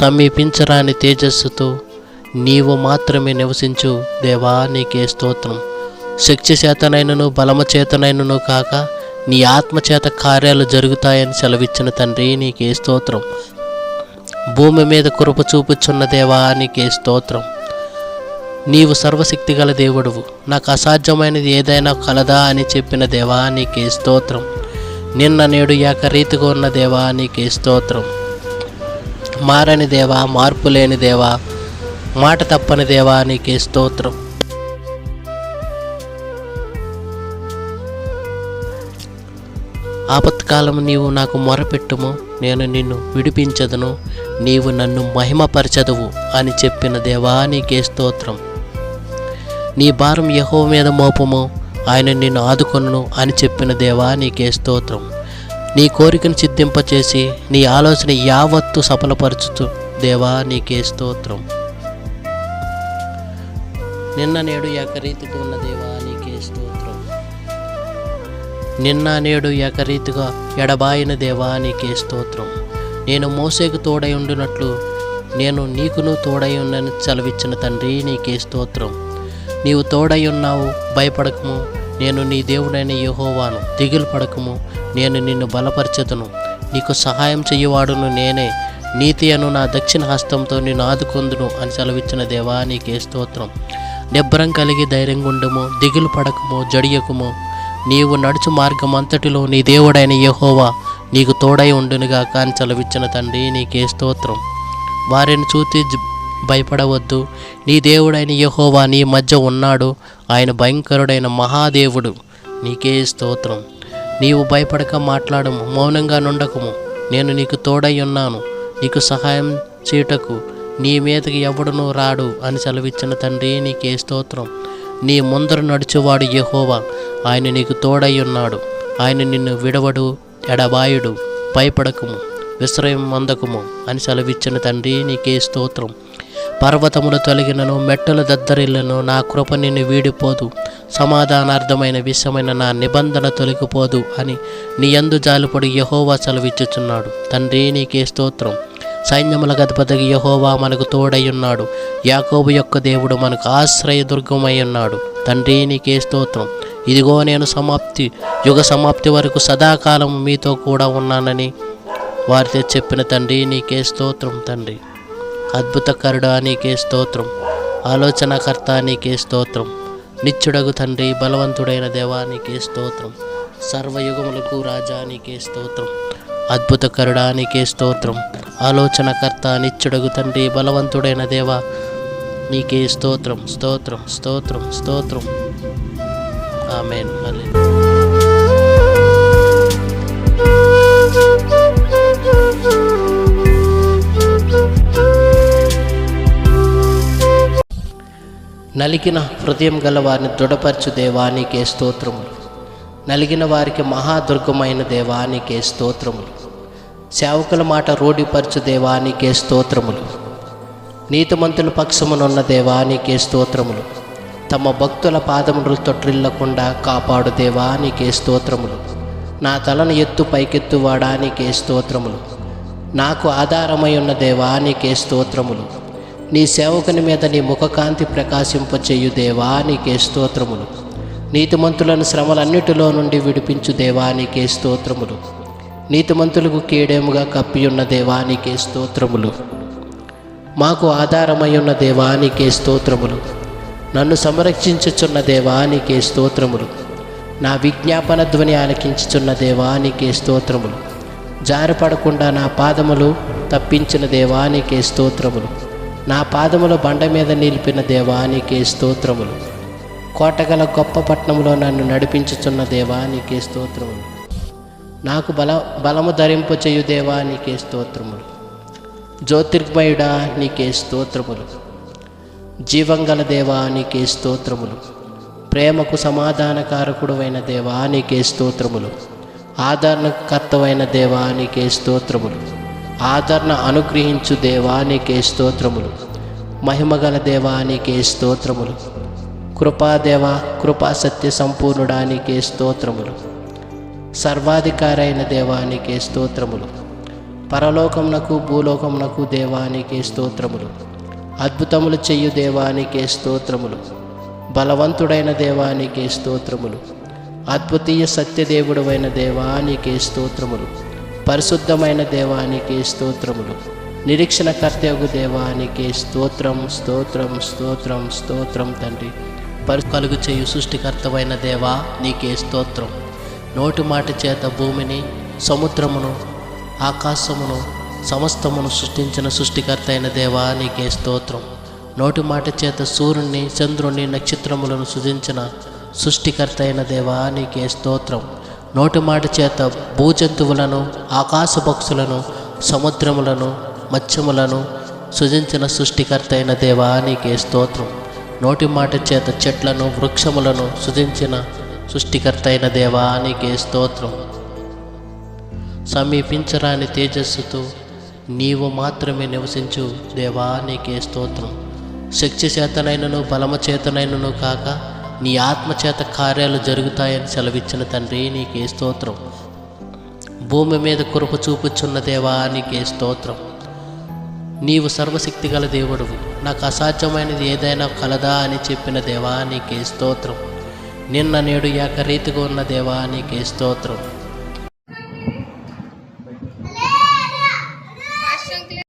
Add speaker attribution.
Speaker 1: సమీపించరాని తేజస్సుతో నీవు మాత్రమే నివసించు. దేవా నీకే స్తోత్రం. శక్తి చేతనైనను బలము చేతనైనను కాక నీ ఆత్మచేత కార్యాలు జరుగుతాయని సెలవిచ్చిన తండ్రి నీకే స్తోత్రం. భూమి మీద కురుప చూపుచున్న దేవా నీకే స్తోత్రం. నీవు సర్వశక్తి గల దేవుడువు. నాకు అసాధ్యమైనది ఏదైనా కలదా అని చెప్పిన దేవా నీకే స్తోత్రం. నిన్న నేడు ఏకరీతిగా ఉన్న దేవా నీకే స్తోత్రం. మారని దేవా మార్పు లేని దేవా మాట తప్పని దేవా నీకే స్తోత్రం. ఆపత్కాలం నీవు నాకు మొరపెట్టుము నేను నిన్ను విడిపించదును నీవు నన్ను మహిమపరచదువు అని చెప్పిన దేవా నీకే స్తోత్రం. నీ భారం యహో మీద మోపము ఆయన నిన్ను ఆదుకొను అని చెప్పిన దేవా నీకే స్తోత్రం. నీ కోరికను సిద్ధింపచేసి నీ ఆలోచన యావత్తు సఫలపరచుతూ దేవా నీకే స్తోత్రం. నిన్న నేడు ఏకరీతిగా ఉన్న దేవా నీకే స్తోత్రం. నిన్న నేడు ఏకరీతిగా ఎడబాయిన దేవా నీకే స్తోత్రం. నేను మోసేకు తోడై ఉండినట్లు నేను నీకును తోడై ఉన్నని సెలవిచ్చిన తండ్రి నీకే స్తోత్రం. నీవు తోడై ఉన్నావు భయపడకము. నేను నీ దేవుడైన యహోవాను దిగులు పడకము. నేను నిన్ను బలపరచదును. నీకు సహాయం చెయ్యవాడును నేనే. నీతి అను నా దక్షిణ హస్తంతో నిన్ను ఆదుకొందును అని సెలవిచ్చిన దేవా నీకే స్తోత్రం. నిబ్బరం కలిగి ధైర్యంగా ఉండము దిగులు పడకము జడియకము. నీవు నడుచు మార్గం అంతటిలో నీ దేవుడైన యహోవా నీకు తోడై ఉండునుగా అని సెలవిచ్చిన తండ్రి నీకే స్తోత్రం. వారిని చూసి భయపడవద్దు. నీ దేవుడైన యహోవా నీ మధ్య ఉన్నాడు. ఆయన భయంకరుడైన మహాదేవుడు. నీకే స్తోత్రం. నీవు భయపడక మాట్లాడము మౌనంగా నుండకము. నేను నీకు తోడై ఉన్నాను. నీకు సహాయం చేయుటకు నీ మీదకి ఎవడునూ రాడు అని సెలవిచ్చిన తండ్రి నీకే స్తోత్రం. నీ ముందర నడుచువాడు యహోవా. ఆయన నీకు తోడై ఉన్నాడు. ఆయన నిన్ను విడవడు ఎడబాయుడు. భయపడకము విశ్రయం అందకము అని సెలవిచ్చిన తండ్రి నీకే స్తోత్రం. పర్వతములు తొలగినను మెట్టలు దద్దరిల్లను నా కృప నిన్ను వీడిపోదు. సమాధానార్థమైన విషయమైన నా నిబంధన తొలగిపోదు అని నీ యందు జాలిపడి యహోవా సెలవిచ్చుచున్నాడు. తండ్రి నీకే స్తోత్రం. సైన్యముల గదపదగి యహోవా మనకు తోడయ్యున్నాడు. యాకోబు యొక్క దేవుడు మనకు ఆశ్రయదుర్గమై ఉన్నాడు తండ్రి నీకే స్తోత్రం. ఇదిగో నేను సమాప్తి యుగ సమాప్తి వరకు సదాకాలం మీతో కూడా ఉన్నానని వారితో చెప్పిన తండ్రి నీకే స్తోత్రం తండ్రి. అద్భుతకరుడా నీకే స్తోత్రం ఆలోచనకర్త నీకే స్తోత్రం నిత్యుడగు తండ్రి బలవంతుడైన దేవా నీకే స్తోత్రం సర్వయుగములకు రాజా నీకే స్తోత్రం అద్భుతకరుడా నీకే స్తోత్రం ఆలోచనకర్త నిత్యుడగు తండ్రి బలవంతుడైన దేవా నీకే స్తోత్రం స్తోత్రం స్తోత్రం స్తోత్రం. ఆమెన్. మళ్ళీ నలిగిన హృదయం గల వారిని దృఢపరచు దేవానికే స్తోత్రములు. నలిగిన వారికి మహాదుర్గమైన దేవానికే స్తోత్రములు. సేవకుల మాట రూఢిపరచు దేవానికే స్తోత్రములు. నీతిమంతుల పక్షమునున్న దేవానికే స్తోత్రములు. తమ భక్తుల పాదములు తొట్టిల్లకుండా కాపాడు దేవానికే స్తోత్రములు. నా తలను ఎత్తు పైకెత్తు వాడానికే స్తోత్రములు. నాకు ఆధారమై ఉన్న దేవానికే స్తోత్రములు. నీ సేవకుని మీద నీ ముఖకాంతి ప్రకాశింపచేయు దేవా నీకే స్తోత్రములు. నీతిమంతులను శ్రమలన్నిటిలో నుండి విడిపించు దేవా నీకే స్తోత్రములు. నీతిమంతులకు కీడేముగా కప్పియున్న దేవా నీకే స్తోత్రములు. మాకు ఆధారమై ఉన్న దేవానికే స్తోత్రములు. నన్ను సంరక్షించుచున్న దేవానికే స్తోత్రములు. నా విజ్ఞాపన ధ్వని ఆలకించుచున్న దేవానికే స్తోత్రములు. జారిపడకుండా నా పాదములు తప్పించిన దేవానికే స్తోత్రములు. నా పాదములు బండ మీద నిలిపిన దేవానికే స్తోత్రములు. కోటగల గొప్ప పట్టణంలో నన్ను నడిపించుచున్న దేవానికే స్తోత్రములు. నాకు బల బలము ధరింపు చేయు దేవానికే స్తోత్రములు. జ్యోతిర్మయుడా నీకే స్తోత్రములు. జీవంగల దేవా నీకే స్తోత్రములు. ప్రేమకు సమాధానకారకుడువైన దేవా నీకే స్తోత్రములు. ఆదరణకర్తవైన దేవా నీకే స్తోత్రములు. ఆదరణ అనుగ్రహించు దేవా నీకే స్తోత్రములు. మహిమగల దేవా నీకే స్తోత్రములు. కృపాదేవ కృపా సత్య సంపూర్ణుడా నీకే స్తోత్రములు. సర్వాధికారైన దేవానికే స్తోత్రములు. పరలోకమునకు భూలోకమునకు దేవానికే స్తోత్రములు. అద్భుతములు చెయ్యు దేవానికే స్తోత్రములు. బలవంతుడైన దేవానికే స్తోత్రములు. అద్భుతీయ సత్యదేవుడైన దేవానికే స్తోత్రములు. పరిశుద్ధమైన దేవానికి స్తోత్రములు. నిరీక్షణ కర్తవ్యగు దేవానికి స్తోత్రం స్తోత్రం స్తోత్రం స్తోత్రం తండ్రి. పరి కలుగు చేయు సృష్టికర్తవైన దేవా నీకే స్తోత్రం. నోటి మాట చేత భూమిని సముద్రమును ఆకాశమును సమస్తమును సృష్టించిన సృష్టికర్త అయిన దేవా నీకే స్తోత్రం. నోటి మాట చేత సూర్యుని చంద్రుని నక్షత్రములను సృజించిన సృష్టికర్త అయిన దేవా నీకే స్తోత్రం. నోటి మాట చేత భూజంతువులను ఆకాశ పక్షులను సముద్రములను మత్స్యములను సృజించిన సృష్టికర్త అయిన దేవా నీకే స్తోత్రం. నోటి మాట చేత చెట్లను వృక్షములను సృజించిన సృష్టికర్త అయిన దేవా నీకే స్తోత్రం. సమీపించరాని తేజస్సుతో నీవు మాత్రమే నివసించు దేవా నీకే స్తోత్రం. శక్తి చేతనైనను బలము చేతనైనను కాక నీ ఆత్మచేత కార్యాలు జరుగుతాయని సెలవిచ్చిన తండ్రి నీకే స్తోత్రం. భూమి మీద కురుపు చూపుచున్న దేవా నీకే స్తోత్రం. నీవు సర్వశక్తి గల దేవుడువు. నాకు అసాధ్యమైనది ఏదైనా కలదా అని చెప్పిన దేవా నీకే స్తోత్రం. నిన్న నేడు ఏకరీతిగా ఉన్న దేవా నీకే స్తోత్రం.